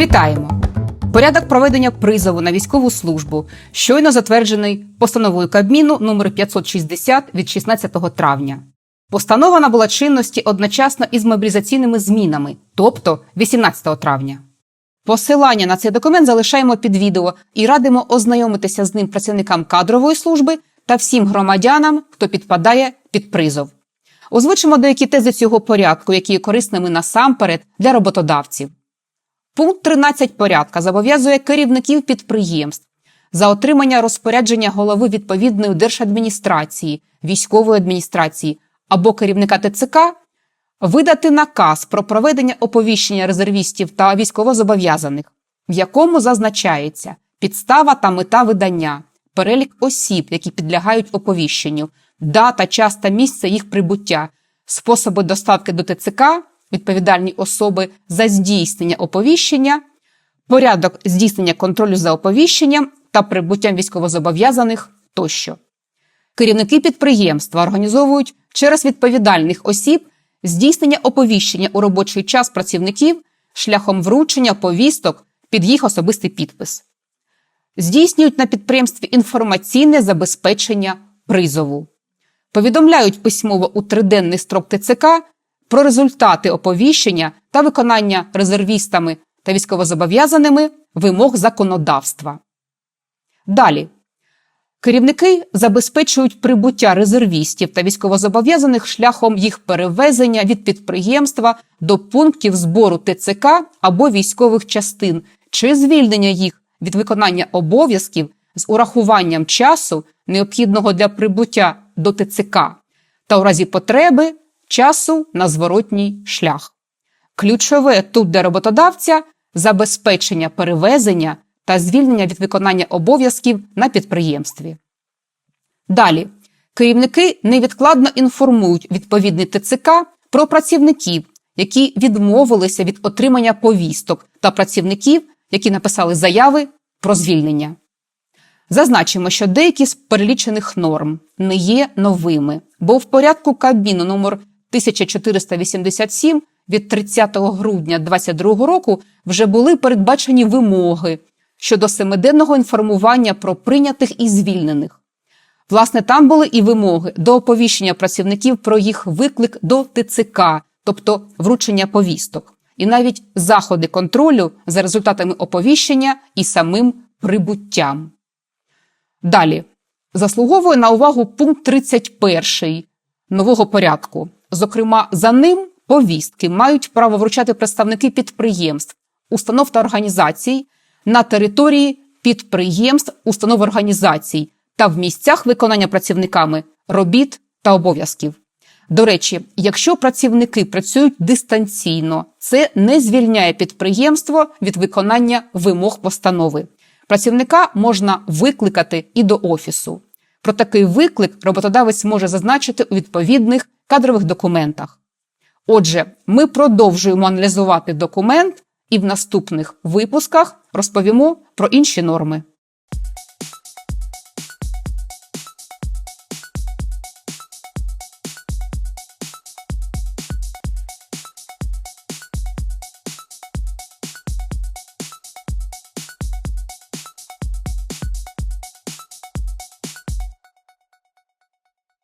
Вітаємо! Порядок проведення призову на військову службу щойно затверджений постановою Кабміну номер 560 від 16 травня. Постанова набула чинності одночасно із мобілізаційними змінами, тобто 18 травня. Посилання на цей документ залишаємо під відео і радимо ознайомитися з ним працівникам кадрової служби та всім громадянам, хто підпадає під призов. Озвучимо деякі тези цього порядку, які є корисними насамперед для роботодавців. Пункт 13 порядка зобов'язує керівників підприємств за отримання розпорядження голови відповідної держадміністрації, військової адміністрації або керівника ТЦК видати наказ про проведення оповіщення резервістів та військовозобов'язаних, в якому зазначається підстава та мета видання, перелік осіб, які підлягають оповіщенню, дата, час та місце їх прибуття, способи доставки до ТЦК, відповідальні особи за здійснення оповіщення, порядок здійснення контролю за оповіщенням та прибуттям військовозобов'язаних тощо. Керівники підприємства організовують через відповідальних осіб здійснення оповіщення у робочий час працівників шляхом вручення повісток під їх особистий підпис. Здійснюють на підприємстві інформаційне забезпечення призову. Повідомляють письмово у триденний строк ТЦК про результати оповіщення та виконання резервістами та військовозобов'язаними вимог законодавства. Далі. Керівники забезпечують прибуття резервістів та військовозобов'язаних шляхом їх перевезення від підприємства до пунктів збору ТЦК або військових частин чи звільнення їх від виконання обов'язків з урахуванням часу, необхідного для прибуття до ТЦК, та у разі потреби часу на зворотній шлях. Ключове тут для роботодавця забезпечення перевезення та звільнення від виконання обов'язків на підприємстві. Далі. Керівники невідкладно інформують відповідний ТЦК про працівників, які відмовилися від отримання повісток, та працівників, які написали заяви про звільнення. Зазначимо, що деякі з перелічених норм не є новими, бо в порядку Кабміну номер 1487 від 30 грудня 2022 року вже були передбачені вимоги щодо семиденного інформування про прийнятих і звільнених. Власне, там були і вимоги до оповіщення працівників про їх виклик до ТЦК, тобто вручення повісток, і навіть заходи контролю за результатами оповіщення і самим прибуттям. Далі заслуговує на увагу пункт 31 нового порядку. Зокрема, за ним повістки мають право вручати представники підприємств, установ та організацій на території підприємств, установ організацій та в місцях виконання працівниками робіт та обов'язків. До речі, якщо працівники працюють дистанційно, це не звільняє підприємство від виконання вимог постанови. Працівника можна викликати і до офісу. Про такий виклик роботодавець може зазначити у відповідних кадрових документах. Отже, ми продовжуємо аналізувати документ і в наступних випусках розповімо про інші норми.